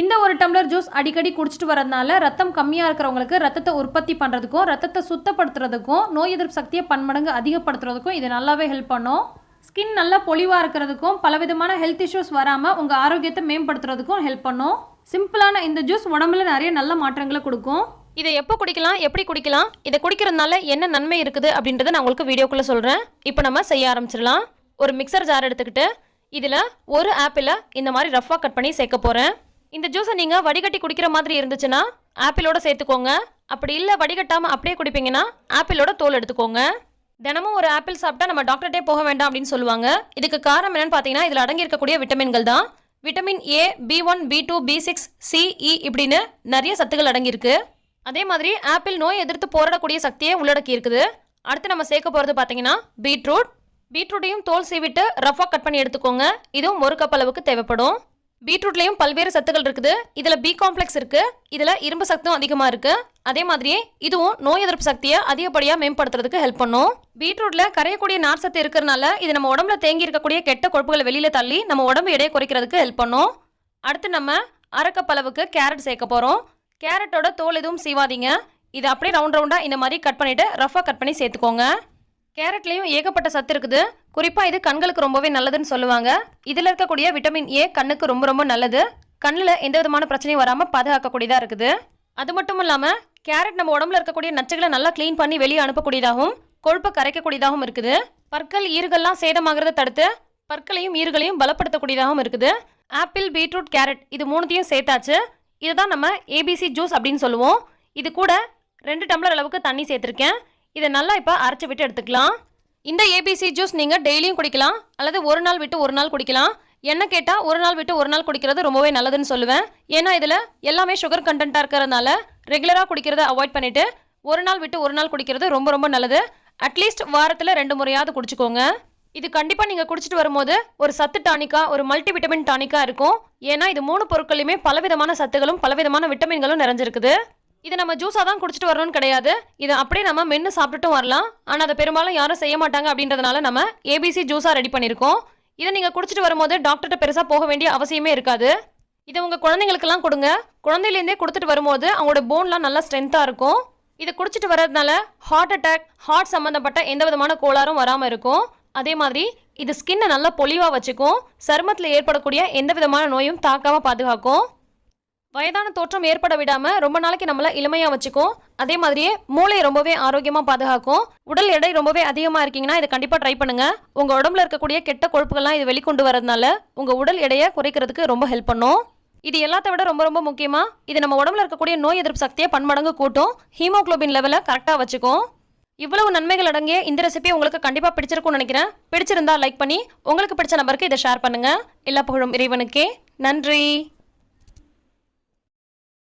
இந்த ஒரு tumbler juice அடிக்கடி குடிச்சிட்டு வரதுனால ரத்தம் கம்மியாக இருக்கிறவங்களுக்கு ரத்தத்தை உற்பத்தி பண்ணுறதுக்கும் ரத்தத்தை சுத்தப்படுத்துறதுக்கும் நோய் எதிர்ப்பு சக்தியை பன்மடங்கு அதிகப்படுத்துறதுக்கும் இது நல்லாவே ஹெல்ப் பண்ணும். ஸ்கின் நல்லா பொலிவாக இருக்கிறதுக்கும் பலவிதமான ஹெல்த் இஷ்யூஸ் வராமல் உங்கள் ஆரோக்கியத்தை மேம்படுத்துறதுக்கும் ஹெல்ப் பண்ணும். சிம்பிளான இந்த ஜூஸ் உடம்புல நிறைய நல்ல மாற்றங்களை கொடுக்கும். இதை எப்போ குடிக்கலாம் எப்படி குடிக்கலாம் இதை குடிக்கிறதுனால என்ன நன்மை இருக்குது அப்படின்றத நான் உங்களுக்கு வீடியோக்குள்ளே சொல்கிறேன் இப்போ நம்ம செய்ய ஆரம்பிச்சிடலாம். ஒரு மிக்சர் ஜார் எடுத்துக்கிட்டு இதில் ஒரு ஆப்பிளை இந்த மாதிரி ரஃபாக கட் பண்ணி சேர்க்க போகிறேன் இந்த ஜூஸை நீங்கள் வடிகட்டி குடிக்கிற மாதிரி இருந்துச்சுன்னா ஆப்பிளோட சேர்த்துக்கோங்க. அப்படி இல்லை வடிகட்டாமல் அப்படியே குடிப்பீங்கன்னா ஆப்பிளோட தோல் எடுத்துக்கோங்க. தினமும் ஒரு ஆப்பிள் சாப்பிட்டா நம்ம டாக்டர்கிட்டே போக வேண்டாம் அப்படின்னு சொல்லுவாங்க. இதுக்கு காரணம் என்னன்னு பார்த்தீங்கன்னா இதில் அடங்கியிருக்கக்கூடிய விட்டமின்கள் தான். Vitamin A B one B two B six C E இப்படின்னு நிறைய சத்துக்கள் அடங்கியிருக்கு. அதே மாதிரி ஆப்பிள் நோய் எதிர்த்து போராடக்கூடிய சக்தியை உள்ளடக்கி இருக்குது. அடுத்து நம்ம சேர்க்க போகிறது பார்த்தீங்கன்னா பீட்ரூட். பீட்ரூட்டையும் தோல் சீவிட்டு ரஃபாக கட் பண்ணி எடுத்துக்கோங்க. இதுவும் ஒரு கப் அளவுக்கு தேவைப்படும். பீட்ரூட்லேயும் பல்வேறு சத்துக்கள் இருக்குது. இதில் பி காம்ப்ளெக்ஸ் இருக்குது இதில் இரும்பு சத்தும் அதிகமாக இருக்குது அதே மாதிரியே இதுவும் நோய் எதிர்ப்பு சக்தியை அதிகப்படியாக மேம்படுத்துறதுக்கு ஹெல்ப் பண்ணும். பீட்ரூட்டில் கரையக்கூடிய நார் சத்து இருக்கிறனால இது நம்ம உடம்புல தேங்கி இருக்கக்கூடிய கெட்ட கொழுப்புகளை வெளியில் தள்ளி நம்ம உடம்பு எடையை குறைக்கிறதுக்கு ஹெல்ப் பண்ணும். அடுத்து நம்ம அரக்கப்பளவுக்கு கேரட் சேர்க்க போகிறோம் கேரட்டோட தோல் எதுவும் சீவாதீங்க. இதை அப்படியே ரவுண்ட் ரவுண்டாக இந்த மாதிரி கட் பண்ணிவிட்டு ரஃபாக கட் பண்ணி சேர்த்துக்கோங்க. கேரட்லேயும் ஏகப்பட்ட சத்து இருக்குது. குறிப்பாக இது கண்களுக்கு ரொம்பவே நல்லதுன்னு சொல்லுவாங்க. இதில் இருக்கக்கூடிய விட்டமின் ஏ கண்ணுக்கு ரொம்ப ரொம்ப நல்லது. கண்ணில் எந்த விதமான பிரச்சனையும் வராமல் பாதுகாக்கக்கூடியதாக இருக்குது. அது மட்டும் இல்லாமல் கேரட் நம்ம உடம்புல இருக்கக்கூடிய நச்சுகளை நல்லா க்ளீன் பண்ணி வெளியே அனுப்பக்கூடியதாகவும் கொழுப்பை கரைக்கக்கூடியதாகவும் இருக்குது. பற்கள் ஈறுகள்லாம் சேதமாகிறத தடுத்து பற்களையும் ஈறுகளையும் பலப்படுத்தக்கூடியதாகவும் இருக்குது. ஆப்பிள் பீட்ரூட் கேரட் இது மூணுத்தையும் சேர்த்தாச்சு. இதுதான் நம்ம ஏபிசி ஜூஸ் அப்படின்னு சொல்லுவோம். இது கூட ரெண்டு டம்ளர் அளவுக்கு தண்ணி சேர்த்துருக்கேன். இதை நல்லா இப்போ அரைச்சி விட்டு எடுத்துக்கலாம். இந்த ஏபிசி ஜூஸ் நீங்கள் டெய்லியும் குடிக்கலாம் அல்லது ஒரு நாள் விட்டு ஒரு நாள் குடிக்கலாம். என்ன கேட்டால் ஒரு நாள் விட்டு ஒரு நாள் குடிக்கிறது ரொம்பவே நல்லதுன்னு சொல்லுவேன். ஏன்னா இதில் எல்லாமே சுகர் கண்டென்ட்டாக இருக்கிறதுனால ரெகுலராக குடிக்கிறத அவாய்ட் பண்ணிவிட்டு ஒரு நாள் விட்டு ஒரு நாள் குடிக்கிறது ரொம்ப ரொம்ப நல்லது. அட்லீஸ்ட் வாரத்தில் ரெண்டு முறையாவது குடிச்சுக்கோங்க. இது கண்டிப்பாக நீங்கள் குடிச்சிட்டு வரும்போது ஒரு சத்து டானிக்கா ஒரு மல்டி விட்டமின் டானிக்காக இருக்கும். ஏன்னா இது மூணு பொருட்களையுமே பலவிதமான சத்துகளும் பலவிதமான விட்டமின்களும் நிறைஞ்சிருக்குது. இதை நம்ம ஜூஸாக தான் குடிச்சிட்டு வரணும்னு கிடையாது. இதை அப்படியே நம்ம மென்று சாப்பிட்டுட்டும் வரலாம். ஆனால் அதை பெரும்பாலும் யாரும் செய்ய மாட்டாங்க அப்படின்றதுனால நம்ம ஏபிசி ஜூஸாக ரெடி பண்ணியிருக்கோம். இதை நீங்கள் குடிச்சிட்டு வரும்போது டாக்டர்கிட்ட பெருசாக போக வேண்டிய அவசியமே இருக்காது. இதை உங்கள் குழந்தைங்களுக்கெல்லாம் கொடுங்க. குழந்தையிலேருந்தே கொடுத்துட்டு வரும்போது அவங்களோட போன்லாம் நல்லா ஸ்ட்ரென்த்தாக இருக்கும். இதை குடிச்சிட்டு வர்றதுனால ஹார்ட் அட்டாக் ஹார்ட் சம்மந்தப்பட்ட எந்த விதமான கோளாறும் வராமல் இருக்கும். அதே மாதிரி இது ஸ்கின்னை நல்லா பொலிவாக வச்சுக்கும். சருமத்தில் ஏற்படக்கூடிய எந்த விதமான நோயும் தாக்காமல் பாதுகாக்கும். வயதான தோற்றம் ஏற்பட விடாம ரொம்ப நாளைக்கு நம்மள இளமையா வச்சுக்கும். அதே மாதிரியே மூளை ரொம்பவே ஆரோக்கியமா பாதுகாக்கும். உடல் எடை ரொம்பவே அதிகமா இருக்கீங்கன்னா இதை கண்டிப்பா ட்ரை பண்ணுங்க. உங்க உடம்புல இருக்கக்கூடிய கெட்ட கொழுப்புகள்லாம் இது வெளிக்கொண்டு வரதுனால உங்க உடல் எடையை குறைக்கிறதுக்கு ரொம்ப ஹெல்ப் பண்ணும். இது எல்லாத்த விட ரொம்ப ரொம்ப முக்கியமா இது நம்ம உடம்புல இருக்கக்கூடிய நோய் எதிர்ப்பு சக்தியை பன்மடங்கு கூட்டும். ஹீமோக்ளோபின் லெவலை கரெக்டாக வச்சுக்கும். இவ்வளவு நன்மைகள் அடங்கிய இந்த ரெசிபி உங்களுக்கு கண்டிப்பாக பிடிச்சிருக்கும்னு நினைக்கிறேன். பிடிச்சிருந்தா லைக் பண்ணி உங்களுக்கு பிடிச்ச நபருக்கு இதை ஷேர் பண்ணுங்க. எல்லா புகழும் இறைவனுக்கே. நன்றி.